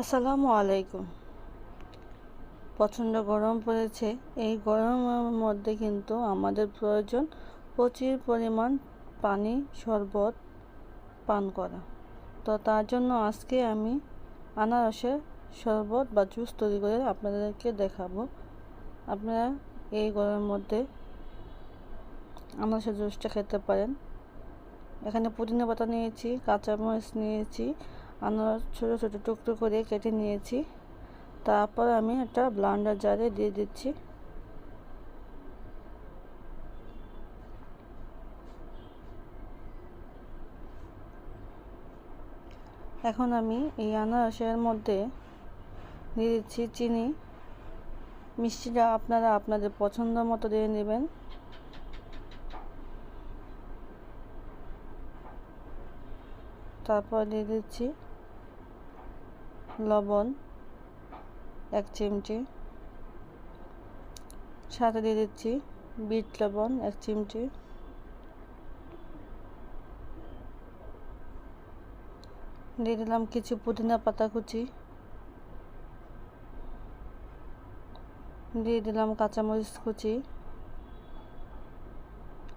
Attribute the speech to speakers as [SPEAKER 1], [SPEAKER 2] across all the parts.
[SPEAKER 1] আসসালামু আলাইকুম। প্রচণ্ড গরম পড়েছে। এই গরমের মধ্যে কিন্তু আমাদের প্রয়োজন প্রচুর পরিমাণ পানি শরবত পান করা। তো তার জন্য আজকে আমি আনারসের শরবত বা জুস তৈরি করে আপনাদেরকে দেখাবো। আপনারা এই গরমের মধ্যে আনারসের জুসটা খেতে পারেন। এখানে পুদিনা পাতা নিয়েছি, কাঁচামরিচ নিয়েছি আনারস ছোটো ছোটো টুকরো করে কেটে নিয়েছি। তারপর আমি একটা ব্লান্ডার জারে দিয়ে দিচ্ছি। এখন আমি এই আনারসের মধ্যে দিয়ে দিচ্ছি চিনি। মিষ্টিটা আপনারা আপনাদের পছন্দ মতো দিয়ে নেবেন। তারপর দিয়ে দিচ্ছি লবণ, এক চিমটি। সাথে দিয়ে দিচ্ছি বিট লবণ, এক চিমটি। দিয়ে দিলাম কিছু পুদিনা পাতা কুচি। দিয়ে দিলাম কাঁচামরিচ কুচি।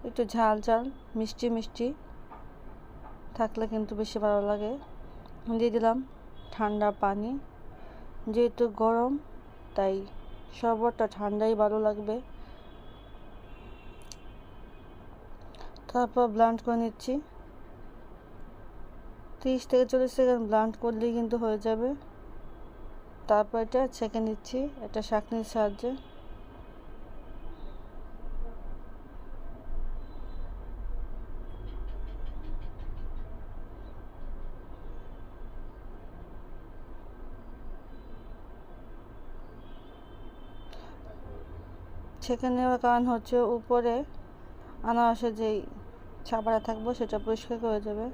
[SPEAKER 1] একটু ঝাল ঝাল, মিষ্টি মিষ্টি। থাকলে কিন্তু বেশি ভালো লাগে। দিয়ে দিলাম ঠান্ডা পানি। যেহেতু গরম, তাই শরবতটা ঠান্ডাই ভালো লাগবে। তারপর ব্লান্ড করে নিচ্ছি। তিরিশ থেকে চল্লিশ সেকেন্ড ব্লান্ড করলেই কিন্তু হয়ে যাবে। তারপর এটা ছেঁকে নিচ্ছি, একটা শাকনির সাহায্যে। ছেঁকে নেওয়ার কারণ হচ্ছে উপরে আনারসের যেই ছাপাটা থাকব সেটা পরিষ্কার করে দেবে।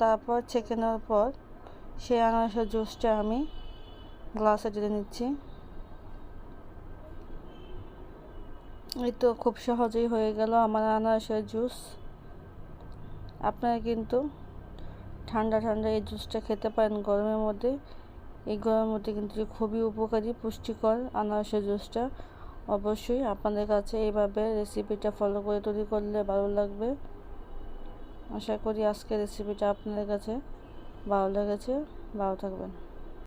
[SPEAKER 1] তারপর ছেঁকে নেওয়ার পর সেই আনারসের জুসটা আমি গ্লাসে ঢেলে নিচ্ছি। এই তো খুব সহজেই হয়ে গেল আমার আনারসের জুস। আপনারা কিন্তু ঠান্ডা ঠান্ডা এই জুসটা খেতে পারেন গরমের মধ্যে। এই গরমের মধ্যে কিন্তু খুবই উপকারী, পুষ্টিকর আনারসের জুসটা। অবশ্যই আপনাদের কাছে এইভাবে রেসিপিটা ফলো করে তৈরি করলে ভালো লাগবে। আশা করি আজকের রেসিপিটা আপনাদের কাছে ভালো লেগেছে। ভালো থাকবেন।